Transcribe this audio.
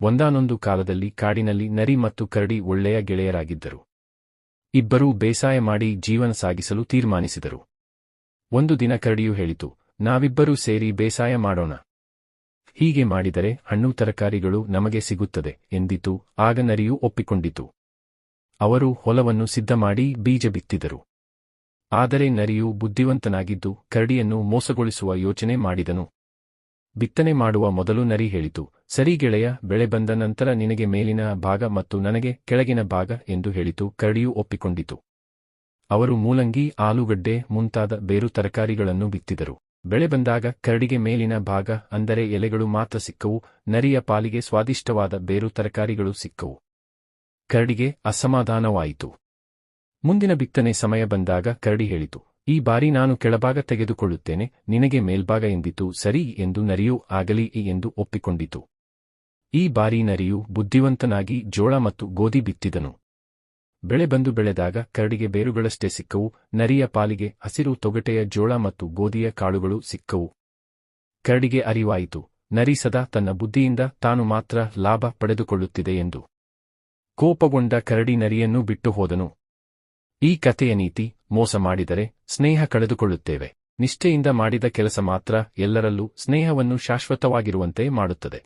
ಒಂದಾನೊಂದು ಕಾಲದಲ್ಲಿ ಕಾಡಿನಲ್ಲಿ ನರಿ ಮತ್ತು ಕರಡಿ ಒಳ್ಳೆಯ ಗೆಳೆಯರಾಗಿದ್ದರು. ಇಬ್ಬರೂ ಬೇಸಾಯ ಮಾಡಿ ಜೀವನ ಸಾಗಿಸಲು ತೀರ್ಮಾನಿಸಿದರು. ಒಂದು ದಿನ ಕರಡಿಯು ಹೇಳಿತು, ನಾವಿಬ್ಬರೂ ಸೇರಿ ಬೇಸಾಯ ಮಾಡೋಣ. ಹೀಗೆ ಮಾಡಿದರೆ ಹಣ್ಣು ತರಕಾರಿಗಳು ನಮಗೆ ಸಿಗುತ್ತದೆ ಎಂದಿತು, ಆಗ ನರಿಯು ಒಪ್ಪಿಕೊಂಡಿತು. ಅವರು ಹೊಲವನ್ನು ಸಿದ್ಧ ಮಾಡಿ ಬೀಜ ಬಿತ್ತಿದರು. ಆದರೆ ನರಿಯು ಬುದ್ಧಿವಂತನಾಗಿದ್ದು ಕರಡಿಯನ್ನು ಮೋಸಗೊಳಿಸುವ ಯೋಚನೆ ಮಾಡಿದನು. ಬಿತ್ತನೆ ಮಾಡುವ ಮೊದಲು ನರಿ ಹೇಳಿತು, ಸರಿ ಗೆಳೆಯ, ಬೆಳೆ ಬಂದ ನಂತರ ನಿನಗೆ ಮೇಲಿನ ಭಾಗ ಮತ್ತು ನನಗೆ ಕೆಳಗಿನ ಭಾಗ ಎಂದು ಹೇಳಿತು, ಕರಡಿಯು ಒಪ್ಪಿಕೊಂಡಿತು. ಅವರು ಮೂಲಂಗಿ, ಆಲೂಗಡ್ಡೆ ಮುಂತಾದ ಬೇರು ತರಕಾರಿಗಳನ್ನು ಬಿತ್ತಿದರು. ಬೆಳೆ ಬಂದಾಗ ಕರಡಿಗೆ ಮೇಲಿನ ಭಾಗ, ಅಂದರೆ ಎಲೆಗಳು ಮಾತ್ರ ಸಿಕ್ಕವು, ನರಿಯ ಪಾಲಿಗೆ ಸ್ವಾದಿಷ್ಟವಾದ ಬೇರು ತರಕಾರಿಗಳು ಸಿಕ್ಕವು. ಕರಡಿಗೆ ಅಸಮಾಧಾನವಾಯಿತು. ಮುಂದಿನ ಬಿತ್ತನೆ ಸಮಯ ಬಂದಾಗ ಕರಡಿ ಹೇಳಿತು, ಈ ಬಾರಿ ನಾನು ಕೆಳಭಾಗ ತೆಗೆದುಕೊಳ್ಳುತ್ತೇನೆ, ನಿನಗೆ ಮೇಲ್ಭಾಗ ಎಂದಿತು, ಸರಿ ಎಂದು ನರಿಯು ಆಗಲಿ ಎಂದು ಒಪ್ಪಿಕೊಂಡಿತು. ಈ ಬಾರಿ ನರಿಯು ಬುದ್ಧಿವಂತನಾಗಿ ಜೋಳ ಮತ್ತು ಗೋಧಿ ಬಿತ್ತಿದನು. ಬೆಳೆ ಬಂದು ಬೆಳೆದಾಗ ಕರಡಿಗೆ ಬೇರುಗಳಷ್ಟೇ ಸಿಕ್ಕವು, ನರಿಯ ಪಾಲಿಗೆ ಹಸಿರು ತೊಗಟೆಯ ಜೋಳ ಮತ್ತು ಗೋಧಿಯ ಕಾಳುಗಳು ಸಿಕ್ಕವು. ಕರಡಿಗೆ ಅರಿವಾಯಿತು, ನರಿ ಸದಾ ತನ್ನ ಬುದ್ಧಿಯಿಂದ ತಾನು ಮಾತ್ರ ಲಾಭ ಪಡೆದುಕೊಳ್ಳುತ್ತಿದೆ ಎಂದು. ಕೋಪಗೊಂಡ ಕರಡಿ ನರಿಯನ್ನು ಬಿಟ್ಟು ಹೋದನು ಈ ಕಥೆಯ ನೀತಿ, ಮೋಸ ಮಾಡಿದರೆ ಸ್ನೇಹ ಕಳೆದುಕೊಳ್ಳುತ್ತೇವೆ. ನಿಷ್ಠೆಯಿಂದ ಮಾಡಿದ ಕೆಲಸ ಮಾತ್ರ ಎಲ್ಲರಲ್ಲೂ ಸ್ನೇಹವನ್ನು ಶಾಶ್ವತವಾಗಿರುವಂತೆ ಮಾಡುತ್ತದೆ.